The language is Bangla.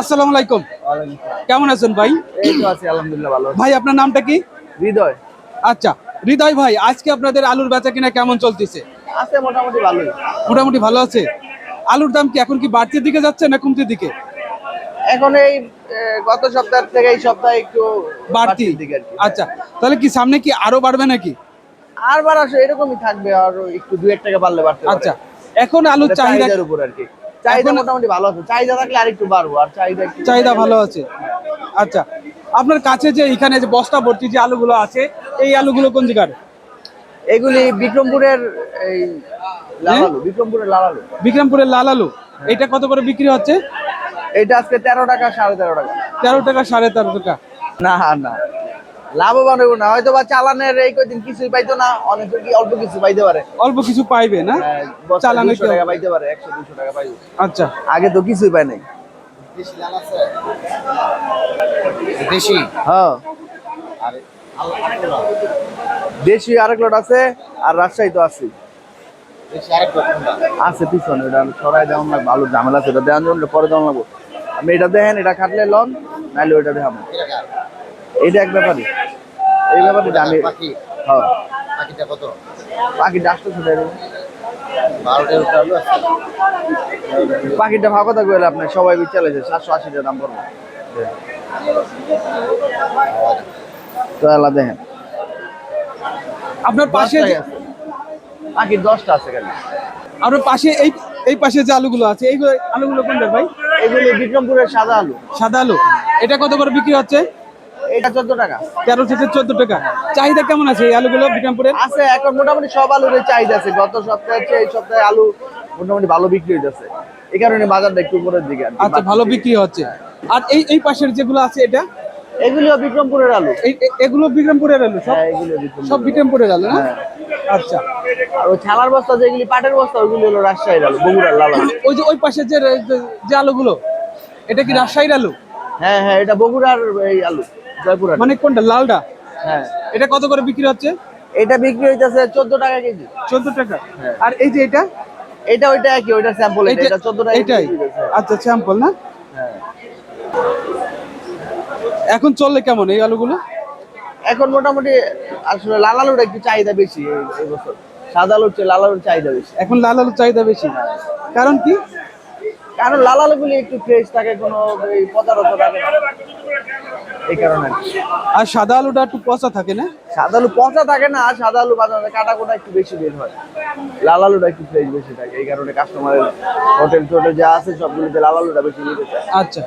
আসসালামু আলাইকুম। কেমন আছেন ভাই? এই তো আছি আলহামদুলিল্লাহ ভালো ভাই আপনার নামটা কি? হৃদয়। আচ্ছা হৃদয় ভাই আজকে আপনাদের আলুর বেচা কিনা কেমন চলতেছে? আছে মোটামুটি ভালো আছে? আলুর দাম কি এখন কি বাড়তির দিকে যাচ্ছে না কমতির দিকে? এখন এই গত সপ্তাহ থেকে এই সপ্তাহে একটু বাড়তি। দিকে আচ্ছা তাহলে কি সামনে কি আরও বাড়বে নাকি? আর বার আসে এরকমই থাকবে আর একটু দু এক টাকা বাড়লে বাড়তে আচ্ছা এখন আলুর চাহিদা উপর আর কি। চাহিদা মোটামুটি ভালো আছে। চাহিদা থাকলে আর একটু বাড়বো আর চাহিদা চাহিদা ভালো আছে। আচ্ছা আপনার কাছে যে এখানে যে বস্তা ভর্তি যে আলুগুলো আছে এই আলুগুলো কোন জায়গার? এগুলি বিক্রমপুরের এই লালালু বিক্রমপুরের লালালু বিক্রমপুরের লাল আলু? এটা কত করে বিক্রি হচ্ছে? এটা আজকে তেরো টাকা সাড়ে তেরো টাকা। তেরো টাকা সাড়ে তেরো টাকা। না না। লাভবান হইব না। হয়তো বা চালানের এই কদিন কিছুই পাইতো না অনেকে কি অল্প কিছু পাইতে পারে? অল্প কিছু পাইবে না? বস্তায় চালানে 200 টাকা পাইতে পারে একশো দুশো টাকা পাইবে। আচ্ছা। আগে তো কিছুই পাই নাই। দেশি? হ্যাঁ। দেশি আরেক লট আছে আর রাজশাহী তো আছে। দেশি আরেক রকমটা আছে পিছনে ওটা সরাই দেওয়ান লাগবে ভালো ঝামেলা আছে ওটা দেওয়ান জন্য পরে দেওয়ান লাগবো। আপনি এটা দেখেন এটা খাটলে লন নাইলে ওইটা দেখাবো। এইটা এক ব্যাপারই। এই ব্যাপারে আমি হ্যাঁ। পাখিটা কত? পাখি ছোট পাখিটা ভাগো থাকবে হলে আপনার সবাই চলেছে সাতশো আশি টাকা দাম পড়বে দেখেন। আপনার পাশে। পাখির দশটা আছে খালি। আপনার পাশে এই এই পাশে যে আলুগুলো আছে এইগুলো আলুগুলো কোনটা ভাই? এগুলি বিক্রমপুরের সাদা আলু। সাদা আলু। এটা কত করে বিক্রি হচ্ছে? এটা চোদ্দ টাকা। তেরো থেকে চোদ্দ টাকা। চাহিদা কেমন আছে এই আলুগুলো বিক্রমপুরের? আছে এখন মোটামুটি সব আলুর চাহিদা আছে। গত সপ্তাহে এই সপ্তাহে আলু মোটামুটি ভালো বিক্রি হইতেছে। এই কারণে বাজারটা একটু উপরের দিকে আচ্ছা ভালো বিক্রি হচ্ছে। আর এই এই পাশের যেগুলো আছে এটা? এগুলিও বিক্রমপুরের আলু। এই এগুলো বিক্রমপুরের আলু সব? হ্যাঁ বিক্রমপুর সব বিক্রমপুরের আলু না? হ্যাঁ। আচ্ছা। আর ওই ছালার বস্তা যেগুলি পাটের বস্তা ওইগুলি হলো রাজশাহীর আলু বগুড়ার লাল ওই যে ওই পাশে যে যে- যে আলুগুলো এটা কি রাজশাহীর আলু? হ্যাঁ হ্যাঁ এটা বগুড়ার এই আলু জয়পুর। মানে কোনটা লালটা হ্যাঁ। এটা কত করে বিক্রি হচ্ছে? এটা বিক্রি হইতেছে চোদ্দ টাকা কেজি। চোদ্দ টাকা? হ্যাঁ। আর এই যে এটা? এটা ওইটা একই ওইটা স্যাম্পল এটা এটা চোদ্দ টাকা এটাই আচ্ছা স্যাম্পল না? হ্যাঁ। এখন চললে কেমন এই আলুগুলো? এখন মোটামুটি আসলে লাল আলুর একটু চাহিদা বেশি এই বছর। সাদা আলুর চেয়ে লাল আলুর চাহিদা বেশি। এখন লাল আলুর চাহিদা বেশি। কারণ কি? কারণ লাল আলুগুলি একটু ফ্রেশ থাকে কোনো পচারত থাকে। এই কারণে। আর আর সাদা আলুটা একটু পচা থাকে না? সাদা আলু পচা থাকে না আর সাদা আলু বাজারে কাটা কোটা একটু বেশি বের হয়। লাল আলুটা একটু ফ্রেশ বেশি থাকে এই কারণে কাস্টমারের হোটেল টোটেল যা আছে সবগুলিতে লাল আলুটা বেশি নিতে চায়। আচ্ছা।